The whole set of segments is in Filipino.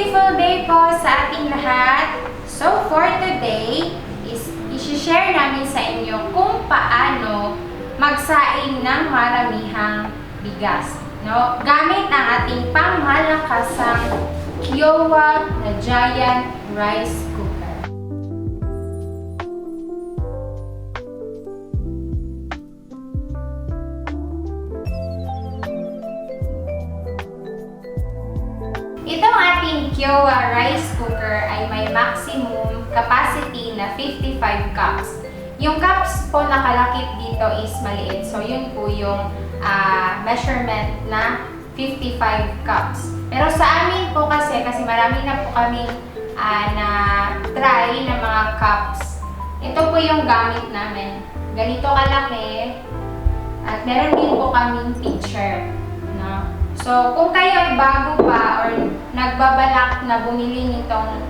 beautiful day po sa ating lahat. So for today is i-share namin sa inyo kung paano magsaing ng maramihang bigas. No? Gamit ang ating pangmalakasang Kiowa na Giant Rice Kiowa rice cooker ay may maximum capacity na 55 cups. Yung cups po nakalakip dito is maliit. So, yun po yung ah, measurement na 55 cups. Pero sa amin po kasi, kasi marami na po kami na try ng mga cups. Ito po yung gamit namin. Ganito kalaki. At meron din po kaming picture. No? So, kung kayo ay bago pa or nagbabalak na bumili nitong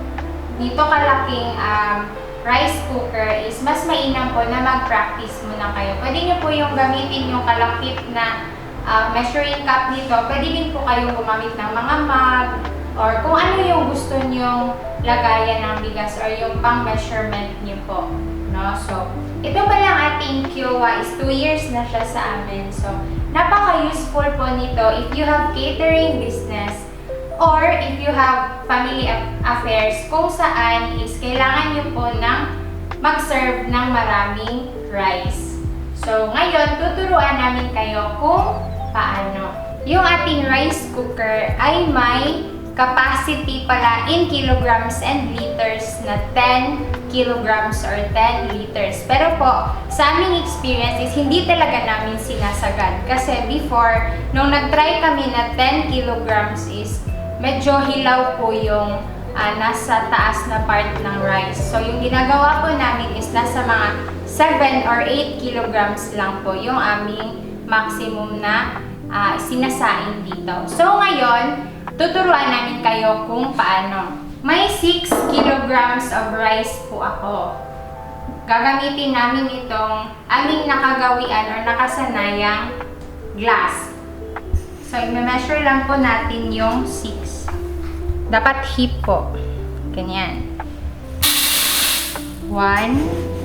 dito kalaking um, rice cooker is mas mainam po na mag-practice muna kayo. Pwede nyo po yung gamitin yung kalapit na uh, measuring cup nito. Pwede din po kayong gumamit ng mga mug or kung ano yung gusto nyong lagayan ng bigas or yung pang-measurement nyo po. No? So, ito pa lang ating Kiowa is 2 years na siya sa amin. So, napaka-useful po nito if you have catering business or if you have family aff- affairs kung saan is kailangan nyo po ng mag-serve ng maraming rice. So, ngayon, tuturuan namin kayo kung paano. Yung ating rice cooker ay may capacity pala in kilograms and liters na 10 kilograms or 10 liters. Pero po, sa aming experience is hindi talaga namin sinasagad. Kasi before, nung nag-try kami na 10 kilograms is medyo hilaw po yung ah, nasa taas na part ng rice. So, yung ginagawa po namin is nasa mga 7 or 8 kilograms lang po yung aming maximum na ah, sinasaing dito. So, ngayon, tuturuan namin kayo kung paano. May 6 kilograms of rice po ako. Gagamitin namin itong aming nakagawian or nakasanayang glass. So, i-measure lang po natin yung 6. Dapat hip po. Ganyan. 1,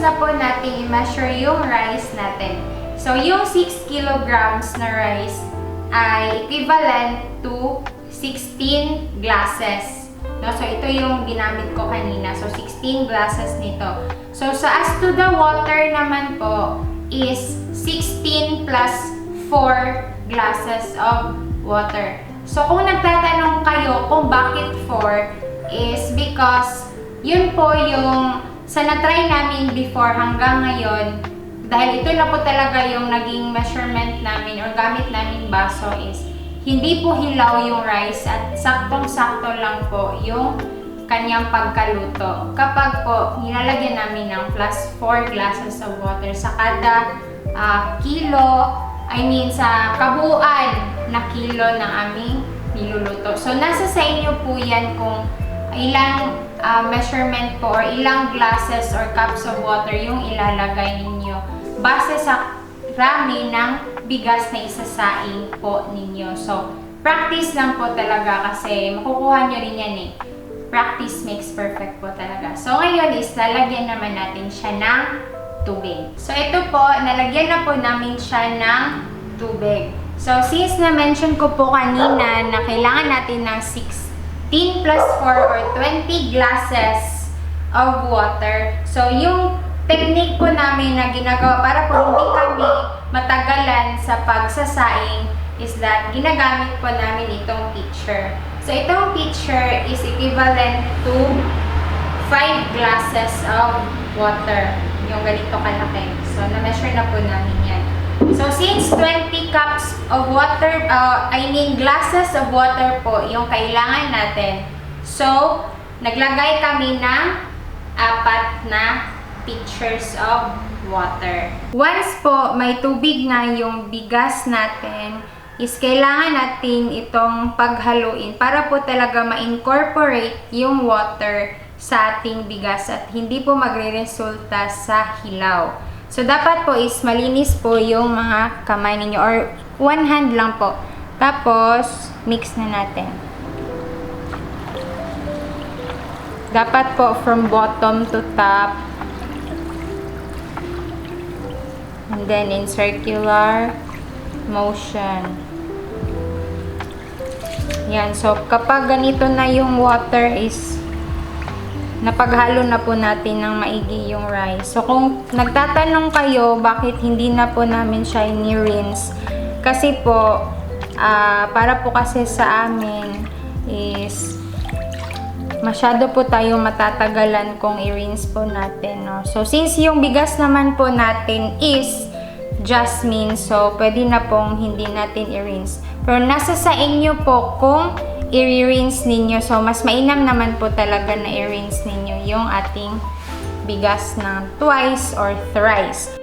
na po natin i-measure yung rice natin. So, yung 6 kilograms na rice ay equivalent to 16 glasses. No? So, ito yung ginamit ko kanina. So, 16 glasses nito. So, sa as to the water naman po is 16 plus 4 glasses of water. So, kung nagtatanong kayo kung bakit 4 is because yun po yung sa na-try namin before hanggang ngayon, dahil ito na po talaga yung naging measurement namin or gamit namin baso is hindi po hilaw yung rice at saktong-sakto lang po yung kanyang pagkaluto. Kapag po nilalagyan namin ng plus 4 glasses of water sa kada ah, kilo, I mean sa kabuuan na kilo ng aming niluluto. So nasa sa inyo po yan kung ilang ah, measurement po or ilang glasses or cups of water yung ilalagay ninyo base sa rami ng bigas na isasaing po ninyo. So, practice lang po talaga kasi makukuha nyo rin yan eh. Practice makes perfect po talaga. So, ngayon is lalagyan naman natin siya ng tubig. So, ito po, nalagyan na po namin siya ng tubig. So, since na-mention ko po kanina na kailangan natin ng 16 plus 4 or 20 glasses of water. So, yung technique po namin na ginagawa para po hindi kami matagalan sa pagsasaing is that ginagamit po namin itong pitcher. So itong pitcher is equivalent to 5 glasses of water. Yung ganito kalaki. So na-measure na po namin yan. So since 20 cups of water, uh, I mean glasses of water po yung kailangan natin. So naglagay kami ng apat na pitchers of water. Once po may tubig na yung bigas natin, is kailangan natin itong paghaluin para po talaga ma-incorporate yung water sa ating bigas at hindi po magre-resulta sa hilaw. So, dapat po is malinis po yung mga kamay ninyo or one hand lang po. Tapos, mix na natin. Dapat po from bottom to top. And then in circular motion. Yan. So, kapag ganito na yung water is napaghalo na po natin ng maigi yung rice. So, kung nagtatanong kayo bakit hindi na po namin siya ni-rinse, kasi po, ah, para po kasi sa amin is masyado po tayo matatagalan kung i-rinse po natin. No? So, since yung bigas naman po natin is jasmine, so pwede na pong hindi natin i-rinse. Pero nasa sa inyo po kung i-rinse ninyo. So, mas mainam naman po talaga na i-rinse ninyo yung ating bigas ng twice or thrice.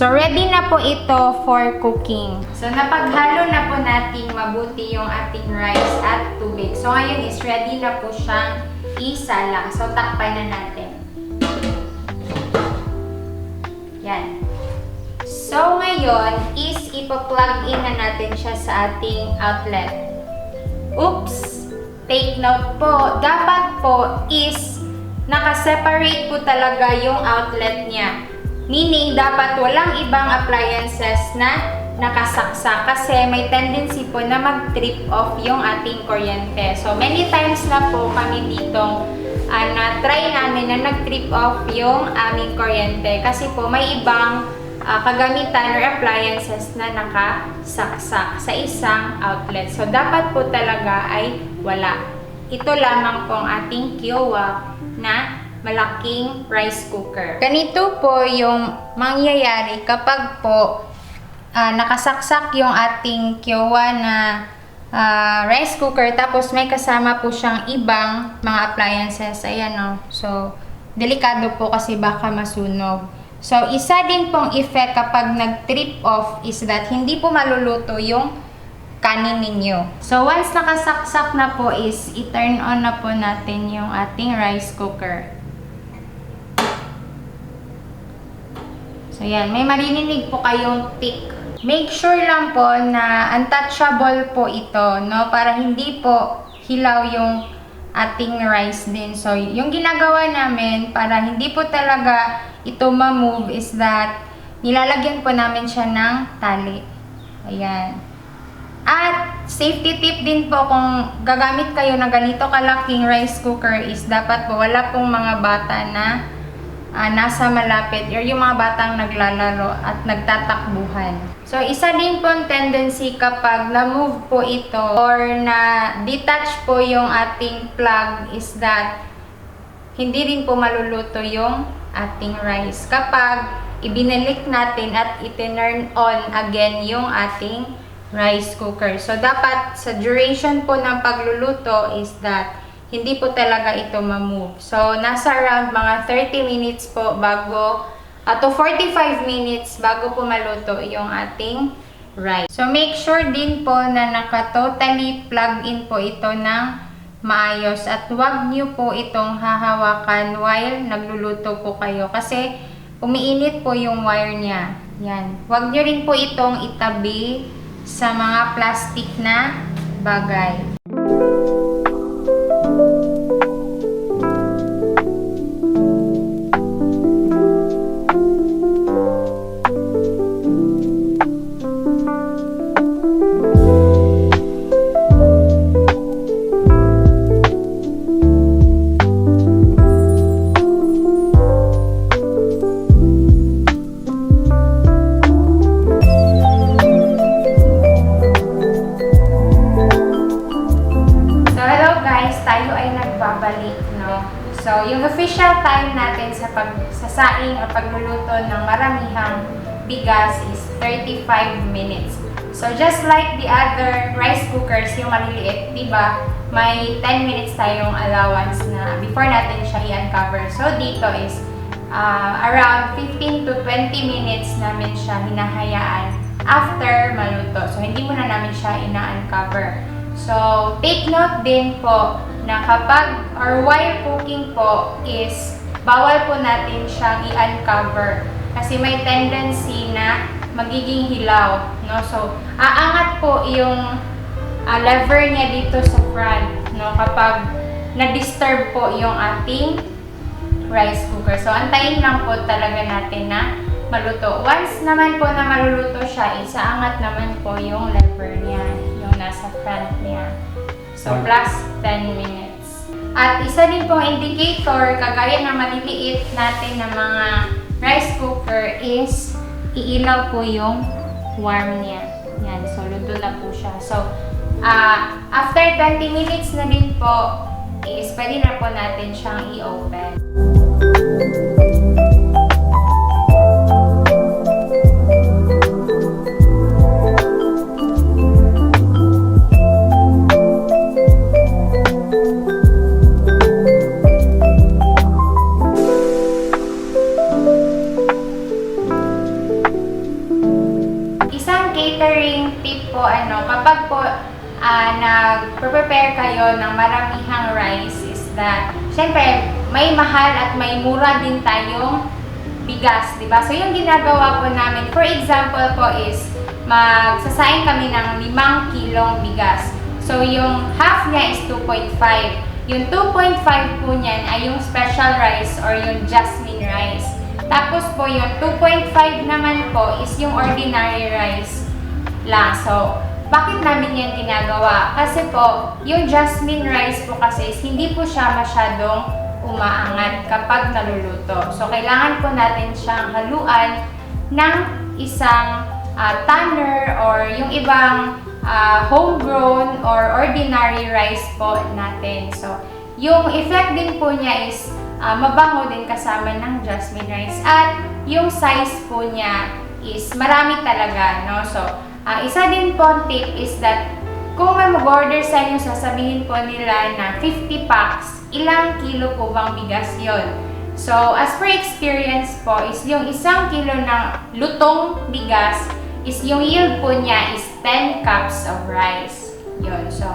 So, ready na po ito for cooking. So, napaghalo na po natin mabuti yung ating rice at tubig. So, ngayon is ready na po siyang isalang. So, takpan na natin. Yan. So, ngayon is ipa-plug in na natin siya sa ating outlet. Oops! Take note po, dapat po is nakaseparate po talaga yung outlet niya. Meaning, dapat walang ibang appliances na nakasaksak kasi may tendency po na mag-trip off yung ating kuryente. So, many times na po kami dito uh, na-try namin na nag-trip off yung aming kuryente kasi po may ibang uh, kagamitan or appliances na nakasaksak sa isang outlet. So, dapat po talaga ay wala. Ito lamang po ang ating Kiowa na malaking rice cooker. Ganito po yung mangyayari kapag po ah, nakasaksak yung ating kyowa na ah, rice cooker tapos may kasama po siyang ibang mga appliances. Ayan o. So, delikado po kasi baka masunog. So, isa din pong effect kapag nag-trip off is that hindi po maluluto yung kanin ninyo. So, once nakasaksak na po is i-turn on na po natin yung ating rice cooker. So, yan. May marininig po kayong tick. Make sure lang po na untouchable po ito, no? Para hindi po hilaw yung ating rice din. So, yung ginagawa namin para hindi po talaga ito ma-move is that nilalagyan po namin siya ng tali. Ayan. At safety tip din po kung gagamit kayo ng ganito kalaking rice cooker is dapat po wala pong mga bata na ah, nasa malapit or yung mga batang naglalaro at nagtatakbuhan. So, isa din po ang tendency kapag na-move po ito or na-detach po yung ating plug is that hindi rin po maluluto yung ating rice. Kapag ibinalik natin at itinurn on again yung ating rice cooker. So, dapat sa duration po ng pagluluto is that hindi po talaga ito ma-move. So, nasa around mga 30 minutes po bago, at to 45 minutes bago po maluto yung ating rice. So, make sure din po na naka-totally plug in po ito ng maayos at huwag nyo po itong hahawakan while nagluluto po kayo kasi umiinit po yung wire niya. Yan. Huwag nyo rin po itong itabi sa mga plastic na bagay. Natin sa pagsasaing o pagluluto ng maramihang bigas is 35 minutes. So, just like the other rice cookers, yung maliliit, di ba? May 10 minutes tayong allowance na before natin siya i-uncover. So, dito is ah, around 15 to 20 minutes namin siya hinahayaan after maluto. So, hindi muna namin siya ina-uncover. So, take note din po na kapag or while cooking po is bawal po natin siyang i-uncover kasi may tendency na magiging hilaw, no? So, aangat po yung ah, lever niya dito sa front, no? Kapag na-disturb po yung ating rice cooker. So, antayin lang po talaga natin na maluto. Once naman po na maluluto siya, isaangat naman po yung lever niya, yung nasa front niya. So, plus 10 minutes. At isa din pong indicator, kagaya ng maliliit natin na mga rice cooker is iilaw po yung warm niya. Yan, so luto na po siya. So, ah after 20 minutes na din po, is pwede na po natin siyang i-open. Kapag po ah, nag-prepare kayo ng maramihang rice is that, syempre, may mahal at may mura din tayong bigas, di ba? So, yung ginagawa po namin, for example po is, magsasaing kami ng 5 kilong bigas. So, yung half niya is 2.5. Yung 2.5 po niyan ay yung special rice or yung jasmine rice. Tapos po yung 2.5 naman po is yung ordinary rice lang. So, bakit namin yan ginagawa? Kasi po, yung jasmine rice po kasi is hindi po siya masyadong umaangat kapag naluluto. So, kailangan po natin siyang haluan ng isang ah, tanner or yung ibang ah, homegrown or ordinary rice po natin. So, yung effect din po niya is ah, mabango din kasama ng jasmine rice. At yung size po niya is marami talaga, no? So, ah, isa din po tip is that kung may mag-order sa inyo, sasabihin po nila na 50 packs, ilang kilo po bang bigas yon? So, as per experience po, is yung isang kilo ng lutong bigas, is yung yield po niya is 10 cups of rice. Yun. So,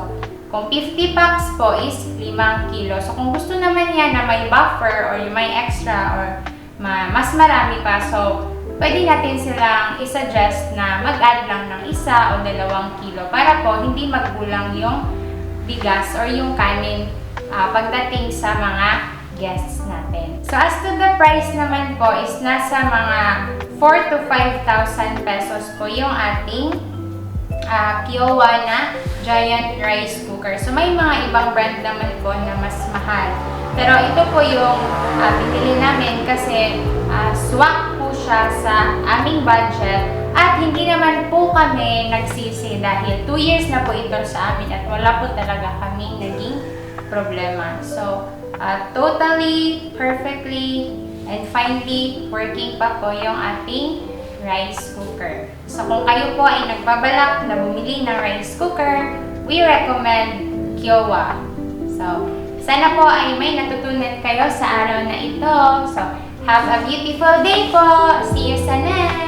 kung 50 packs po is 5 kilo. So, kung gusto naman niya na may buffer or may extra or ma mas marami pa, so, pwede natin silang i-suggest na mag-add lang ng isa o dalawang kilo para po hindi magkulang yung bigas or yung kanin ah, pagdating sa mga guests natin. So as to the price naman po is nasa mga 4 to 5,000 pesos po yung ating ah, Kiowa na giant rice cooker. So may mga ibang brand naman po na mas mahal. Pero ito po yung ah, pinili namin kasi ah, swak siya sa aming budget at hindi naman po kami nagsisi dahil 2 years na po ito sa amin at wala po talaga kami naging problema. So, ah, totally, perfectly, and finely working pa po yung ating rice cooker. So, kung kayo po ay nagbabalak na bumili ng rice cooker, we recommend Kiowa. So, sana po ay may natutunan kayo sa araw na ito. So, have a beautiful day po! See you sa next!